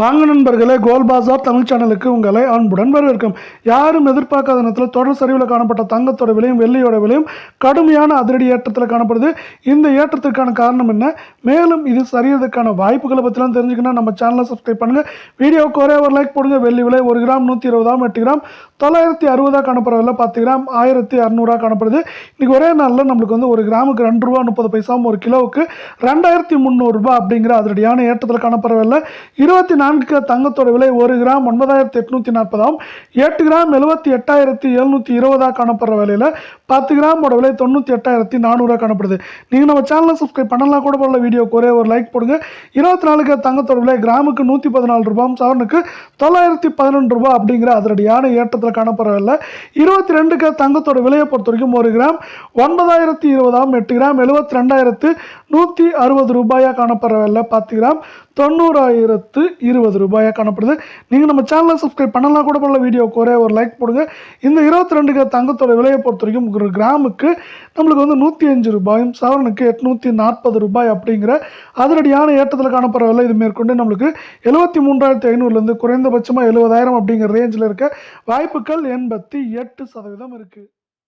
வாங்க நண்பர்களே கோல் பாசார் தமிழ் சேனலுக்கு உங்களை அன்புடன் வரவேற்கும். யாரும் எதிர்பார்க்காத நேரத்தில் தொடர் சரிவில் காணப்பட்ட தங்கத்தோட விலையும் வெள்ளியோட விலையும் கடுமையான அதிரடி ஏற்றத்தில் காணப்படுது. இந்த ஏற்றத்திற்கான காரணம் என்ன? மேலும் இது சரியறதுக்கான வாய்ப்புகளை பற்றிலாம் தெரிஞ்சுக்கணும் நம்ம சேனலை சப்ஸ்கிரைப் பண்ணுங்கள் வீடியோவுக்கு ஒரே ஒரு லைக் போடுங்க. வெள்ளி விலை ஒரு கிராம் நூற்றி இருபதாம் எட்டு கிராம். தொள்ளாயிரத்தி அறுபதாக காணப்படுற விலை பத்து கிராம் ஆயிரத்தி அறநூறுவா காணப்படுது. இன்றைக்கி ஒரே நாளில் நம்மளுக்கு வந்து ஒரு கிராமுக்கு ரெண்டு ரூபா முப்பது பைசாவும் ஒரு கிலோவுக்கு ரெண்டாயிரத்தி முந்நூறுரூபா அப்படிங்கிற அதிரடியான ஏற்றத்தில் காணப்படுற விலை இருபத்தி நான்கு தங்கத்தோட விலை ஒரு கிராம் ஒன்பதாயிரத்தி எட்நூற்றி நாற்பதாம் எட்டு கிராம் எழுபத்தி எட்டாயிரத்தி எழுநூற்றி இருபதாக காணப்படுற விலையில் பத்து கிராமோட விலை தொண்ணூற்றி எட்டாயிரத்தி நானூறுரூவா காணப்படுது. நீங்கள் நம்ம சேனலை சப்ஸ்கிரைப் பண்ணலாம் கூட போடல வீடியோக்கு ஒரே ஒரு லைக் போடுங்க. இருபத்தி நாலுக்கு தங்கத்தோட விலை கிராமுக்கு நூற்றி பதினாலு ரூபாயும் சவரனுக்கு தொள்ளாயிரத்தி பதினொன்று ரூபா அப்படிங்கிற அதிரடியான ஏற்றத்தில் காணப்படுற விலை. இருபத்தி ரெண்டுக்கு தங்கத்தோட விலையை பொறுத்த வரைக்கும் ஒரு கிராம் ஒன்பதாயிரத்தி இருபதாம் எட்டு கிராம் எழுபத்தி ரெண்டாயிரத்து நூற்றி அறுபது ரூபாயாக காணப்படுற விலை பத்து கிராம் தொண்ணூறாயிரத்து இருபது ரூபாயாக காணப்படுது. நீங்கள் நம்ம சேனலை சப்ஸ்கிரைப் பண்ணலாம் கூட பண்ணல வீடியோக்கு ஒரே ஒரு லைக் போடுங்க. இந்த இருபத்தி ரெண்டு தங்கத்தோட விலையை பொறுத்த வரைக்கும் ஒரு கிராமுக்கு நம்மளுக்கு வந்து நூற்றி அஞ்சு ரூபாயும் சவரனுக்கு எட்நூற்றி நாற்பது ரூபாய் அப்படிங்கிற அதிரடியான ஏற்றத்தில் காணப்படுற விலை இது மேற்கொண்டு நம்மளுக்கு எழுபத்தி மூன்றாயிரத்தி ஐநூறுலேருந்து குறைந்தபட்சமாக எழுபதாயிரம் அப்படிங்கிற ரேஞ்சில் இருக்க வாய்ப்புகள் எண்பத்தி எட்டு சதவீதம் இருக்குது